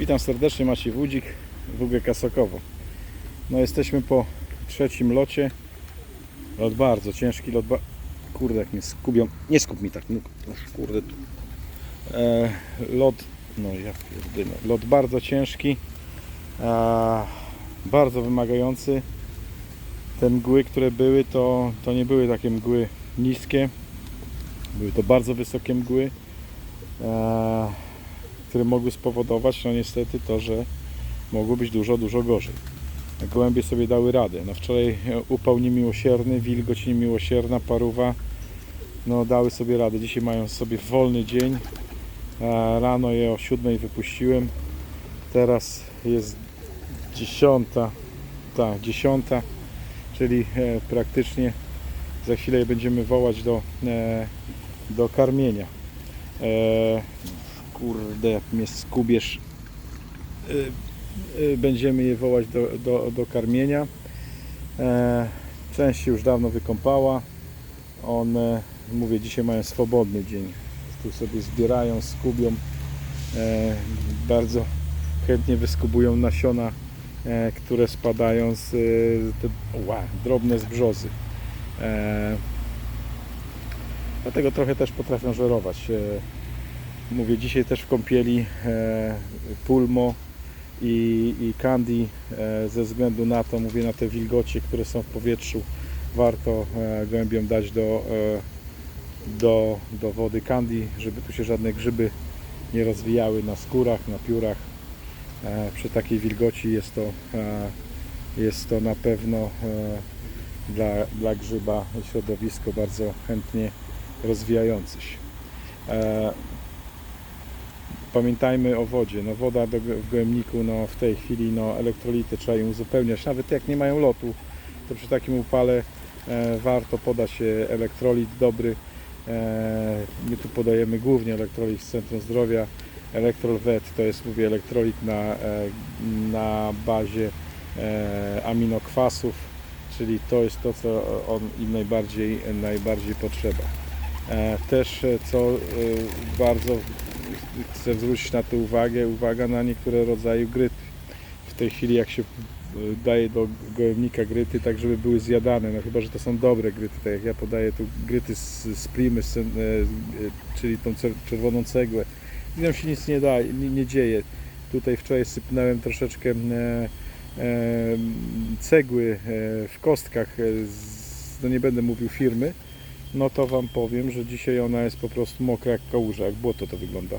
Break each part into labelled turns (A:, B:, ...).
A: Witam serdecznie, Maciej Wódzik, WGK Sokowo. No jesteśmy po trzecim locie. Lot bardzo ciężki, lot ba... Kurde, jak mnie skubią. Nie skup mi tak, no, no, kurde. E, lot, no ja pierdolę. Lot bardzo ciężki, bardzo wymagający. Te mgły, które były, to, to nie były takie mgły niskie. Były to bardzo wysokie mgły. E, które mogły spowodować, no niestety to, że mogło być dużo, dużo gorzej. Gołębie sobie dały radę. No wczoraj e, upał niemiłosierny, wilgoć niemiłosierna, paruwa, no dały sobie radę. Dzisiaj mają sobie wolny dzień. E, Rano je o 7 wypuściłem. Teraz jest dziesiąta, tak, dziesiąta, czyli e, praktycznie za chwilę będziemy wołać do, do karmienia. Kurde, jak mnie skubiesz. Y, y, Będziemy je wołać do, do, do karmienia. E, Część już dawno wykąpała. One, mówię, dzisiaj mają swobodny dzień. Tu sobie zbierają, skubią. E, Bardzo chętnie wyskubują nasiona, e, które spadają z te, ła, drobne z brzozy. Dlatego trochę też potrafią żerować. Mówię, dzisiaj też w kąpieli e, pulmo i, i candy e, ze względu na to, mówię, na te wilgocie, które są w powietrzu, warto e, gołębiom dać do, e, do, do wody candy, żeby tu się żadne grzyby nie rozwijały na skórach, na piórach. E, przy takiej wilgoci jest to, e, jest to na pewno e, dla, dla grzyba środowisko bardzo chętnie rozwijające się. E, pamiętajmy o wodzie. No woda do, w gołębniku no, w tej chwili no, elektrolity trzeba ją uzupełniać. Nawet jak nie mają lotu, to przy takim upale e, warto podać e, elektrolit dobry. E, my tu podajemy głównie elektrolit z Centrum Zdrowia. Elektrol Vet to jest mówię elektrolit na, e, na bazie e, aminokwasów, czyli to jest to, co on im najbardziej, najbardziej potrzeba. E, Też e, co bardzo chcę zwrócić na to uwagę, uwaga na niektóre rodzaje gryty. W tej chwili jak się e, daje do gołębnika gryty, tak żeby były zjadane, no chyba, że to są dobre gryty, tak jak ja podaję tu gryty z, z primy, z, e, e, czyli tą czerwoną cegłę. I nam się nic nie, da, nie, nie dzieje. Tutaj wczoraj sypnąłem troszeczkę e, e, cegły w kostkach, z, no nie będę mówił firmy, no to Wam powiem, że dzisiaj ona jest po prostu mokra jak kałuża, jak błoto to wygląda.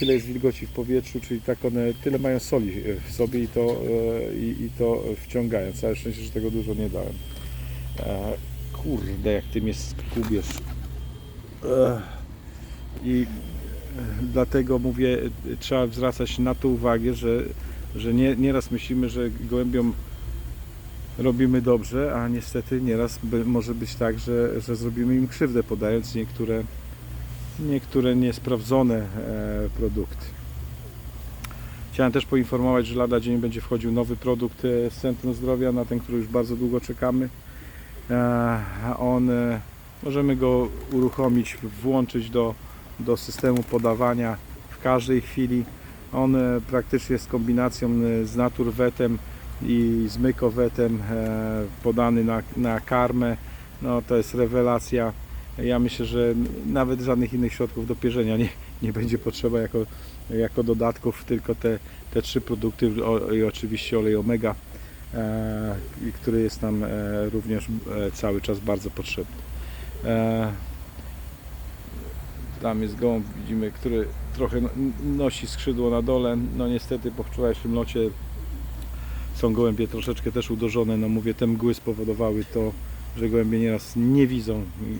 A: Tyle jest wilgoci w powietrzu, czyli tak one, tyle mają soli w sobie i to, e, i, i to wciągają. Całe szczęście, że tego dużo nie dałem. E, Kurde, jak Ty mnie skubiesz. I e, dlatego mówię, e, trzeba zwracać na to uwagę, że, że nie, nieraz myślimy, że gołębiom robimy dobrze, a niestety nieraz by, może być tak, że, że zrobimy im krzywdę, podając niektóre, niektóre niesprawdzone e, produkty. Chciałem też poinformować, że lada dzień będzie wchodził nowy produkt e, z Centrum Zdrowia, na ten, który już bardzo długo czekamy. E, on, e, możemy go uruchomić, włączyć do, do systemu podawania w każdej chwili. On e, praktycznie jest kombinacją e, z naturwetem i z mykowetem e, podany na, na karmę. No to jest rewelacja. Ja myślę, że nawet żadnych innych środków do pierzenia nie, nie będzie potrzeba jako, jako dodatków, tylko te, te trzy produkty o, i oczywiście olej omega, e, który jest nam e, również e, cały czas bardzo potrzebny. E, tam jest gołąb, widzimy, który trochę no- nosi skrzydło na dole. No niestety po wczorajszym locie są gołębie troszeczkę też uderzone. No mówię, te mgły spowodowały to, że gołębie nieraz nie widzą mm,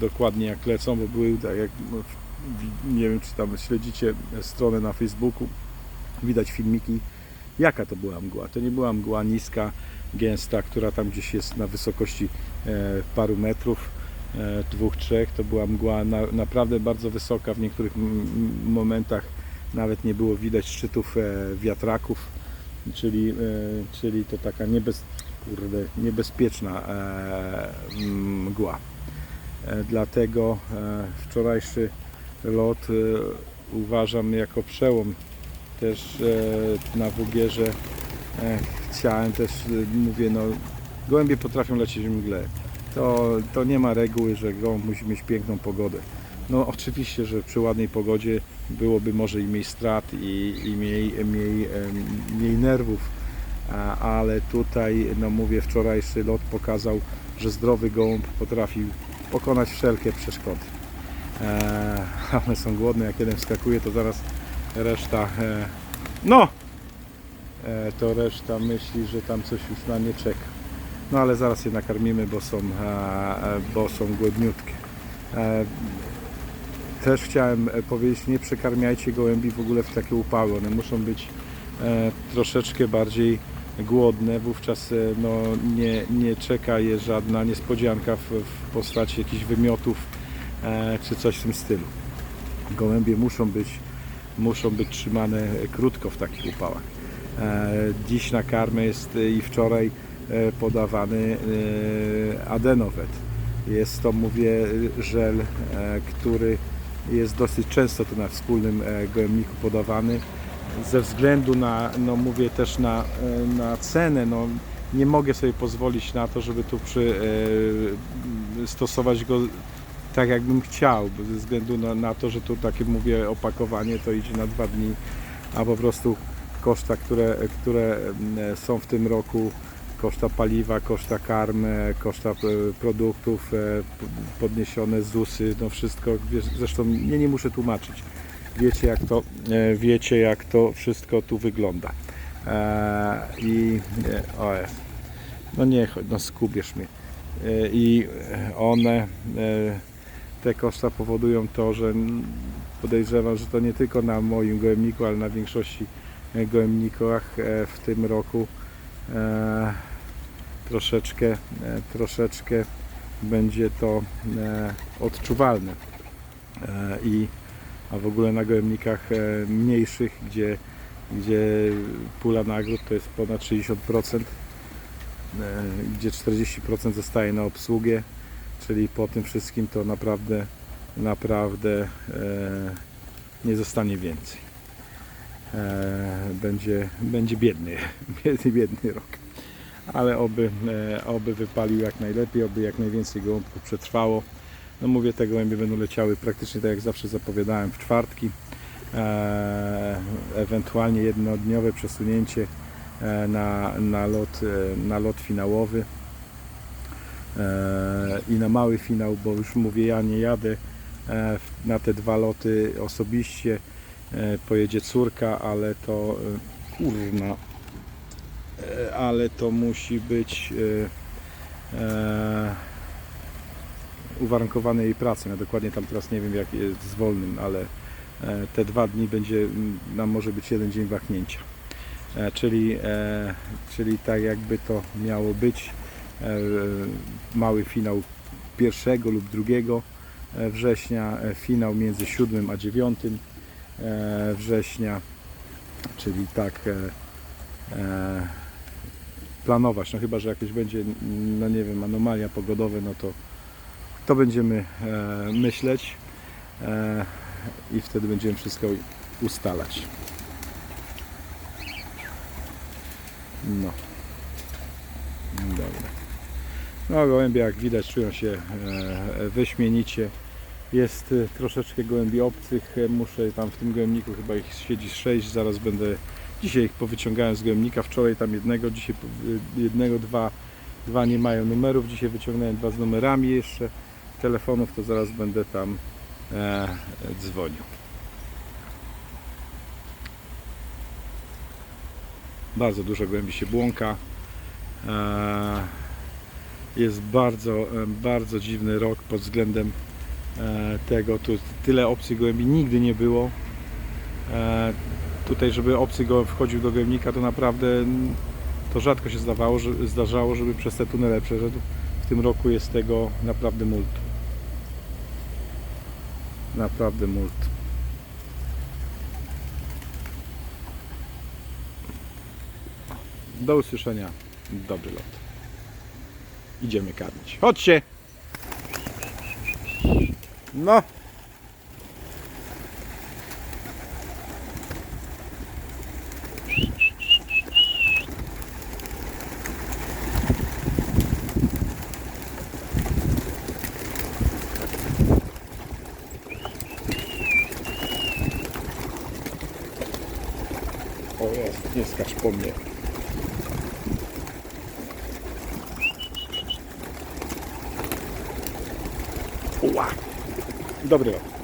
A: dokładnie jak lecą, bo były tak jak, no, nie wiem czy tam śledzicie stronę na Facebooku, widać filmiki, jaka to była mgła. To nie była mgła niska, gęsta, która tam gdzieś jest na wysokości e, paru metrów, e, dwóch, trzech. To była mgła na, naprawdę bardzo wysoka. W niektórych momentach nawet nie było widać szczytów e, wiatraków, czyli, czyli to taka niebez, kurde, niebezpieczna e, mgła. E, Dlatego e, wczorajszy lot uważam jako przełom też na Wugierze chciałem też, mówię, no gołębie potrafią lecieć w mgle. To, to nie ma reguły, że gołąb musi mieć piękną pogodę. No oczywiście, że przy ładnej pogodzie byłoby może i mniej strat i, i mniej, mniej, mniej nerwów, ale tutaj, no mówię, wczorajszy lot pokazał, że zdrowy gołąb potrafi pokonać wszelkie przeszkody. E, one są głodne, jak jeden wskakuje, to zaraz reszta, e, no, e, to reszta myśli, że tam coś już na nie czeka. No ale zaraz je nakarmimy, bo są, bo są głodniutkie. Też chciałem powiedzieć, nie przekarmiajcie gołębi w ogóle w takie upały. One muszą być troszeczkę bardziej głodne. Wówczas e, no, nie, nie czeka je żadna niespodzianka w, w postaci jakichś wymiotów e, czy coś w tym stylu. Gołębie muszą być, muszą być trzymane krótko w takich upałach. E, dziś na karmę jest e, i wczoraj e, podawany e, adenowet. Jest to, mówię, żel, e, który jest dosyć często na wspólnym e, gołębniku podawany. Ze względu na, no mówię też na, e, na cenę, no nie mogę sobie pozwolić na to, żeby tu przy, e, stosować go tak jakbym chciał, ze względu na, na to, że tu takie mówię opakowanie to idzie na dwa dni, a po prostu koszta, które, które mm, są w tym roku, koszta paliwa, koszta karm, e, koszta e, produktów, e, podniesione ZUSy, no wszystko, zresztą nie, nie muszę tłumaczyć. Wiecie jak to, e, wiecie jak to wszystko tu wygląda. E, I e, o no nie, chodź, no skubiesz mnie. I one, te koszta powodują to, że podejrzewam, że to nie tylko na moim gołębniku, ale na większości gołębnikach w tym roku troszeczkę, troszeczkę będzie to odczuwalne. I, a w ogóle na gołębnikach e, mniejszych, gdzie, gdzie pula nagród to jest ponad 60%, e, gdzie 40% zostaje na obsługę, czyli po tym wszystkim to naprawdę, naprawdę e, nie zostanie więcej. Będzie, będzie biedny, biedny, biedny rok. Ale oby, oby wypalił jak najlepiej, oby jak najwięcej gołąbków przetrwało. No mówię, te gołębie będą leciały praktycznie tak jak zawsze zapowiadałem w czwartki. E, ewentualnie jednodniowe przesunięcie e, na, na, lot, e, na lot finałowy e, i na mały finał, bo już mówię, ja nie jadę e, na te dwa loty osobiście. E, Pojedzie córka, ale to kurna, ale to musi być uwarunkowane jej pracą. Ja dokładnie tam teraz nie wiem jak jest z wolnym, ale e, te dwa dni będzie, nam może być jeden dzień wahnięcia. E, Czyli, e, czyli tak jakby to miało być mały finał pierwszego lub drugiego e, września, finał między 7 a 9 e, września, czyli tak planować, no chyba, że jakieś będzie, no nie wiem, anomalia pogodowe, no to to będziemy e, myśleć e, i wtedy będziemy wszystko ustalać. No. Dobra. No gołębie jak widać czują się e, wyśmienicie. Jest troszeczkę gołębi obcych. Muszę tam w tym gołębniku chyba ich siedzi 6. Zaraz będę dzisiaj ich powyciągałem z gołębnika. Wczoraj tam jednego, dzisiaj jednego, dwa, dwa nie mają numerów. Dzisiaj wyciągnąłem dwa z numerami jeszcze telefonów, to zaraz będę tam e, dzwonił. Bardzo dużo głębi się błąka. E, jest bardzo, e, bardzo dziwny rok pod względem e, tego. Tu tyle opcji gołębi nigdy nie było. E, tutaj, żeby obcy gołęb wchodził do gołębnika, to naprawdę to rzadko się zdawało, że, zdarzało, żeby przez te tunele przeszedł. W tym roku jest tego naprawdę multum. Naprawdę multum. Do usłyszenia. Dobry lot. Idziemy karmić. Chodźcie! No. Nie skacz po mnie. Ła. Dobry lot.